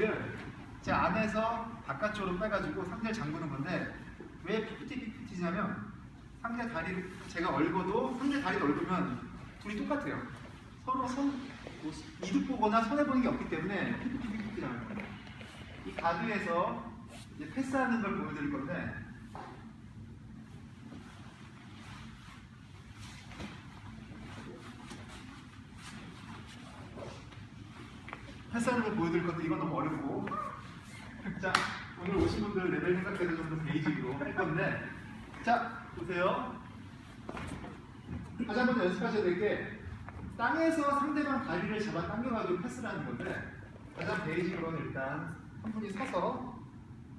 다리를 제 안에서 바깥쪽으로 빼가지고 상대를 잠그는 건데 왜 PPT PPT냐면 상대 다리를 제가 얼고도 상대 다리를 얼으면 둘이 똑같아요. 서로 손 뭐, 이득 보거나 손해 보는 게 없기 때문에 PPT PPT라는 거예요. 이 가드에서 패스하는 걸 보여드릴 건데 걸 보여드릴 건데 이건 너무 어렵고. 자 오늘 오신 분들 레벨 생각해서 좀 더 베이직으로 할 건데. 자 보세요. 다시 한 번 더 연습하셔야 될 게 땅에서 상대방 다리를 잡아 당겨가지고 패스를 하는 건데 가장 베이직으로는 일단 한 분이 서서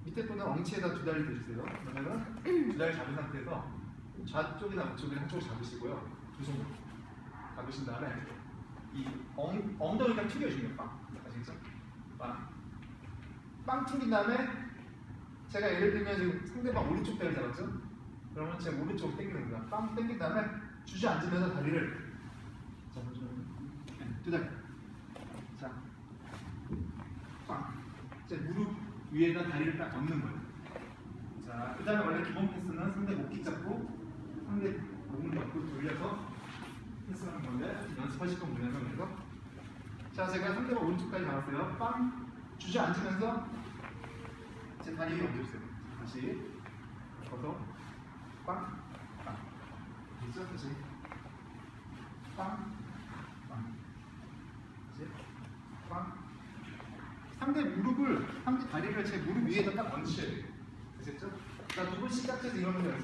밑에 분은 엉치에다 두 다리 대주세요. 그러면은 두 다리 잡은 상태에서 좌쪽이나 우쪽이나 한쪽을 잡으시고요. 두 손으로. 잡으신 다음에 이 엉, 엉덩이가 튀겨주는 빵? 빵. 빵 튕긴 다음에 제가 예를 들면 지금 상대방 오른쪽 다리 잡았죠? 그러면 제가 오른쪽 당기는 거야. 빵 당긴 다음에 주저앉으면서 다리를 자, 먼저 네, 두 다리. 자, 빵. 제 무릎 위에다 다리를 딱 얹는 거예요. 자, 그 다음에 원래 기본 패스는 상대 목기 잡고 상대 목을 잡고 돌려서 패스하는 건데 연습하실 건 뭐냐면 그래서 자 제가 상대방 오른쪽까지 잡았어요. 빵 주저앉으면서 제 다리 위에 얹어주세요. 다시 걷어 빵 빵. 됐죠? 다시 빵 빵. 다시 빵. 상대 무릎을 상대 다리를 제 무릎 위에다 딱 얹으셔야 돼요. 되셨죠? 자, 두 분씩 깍지에서 이러는 거예요.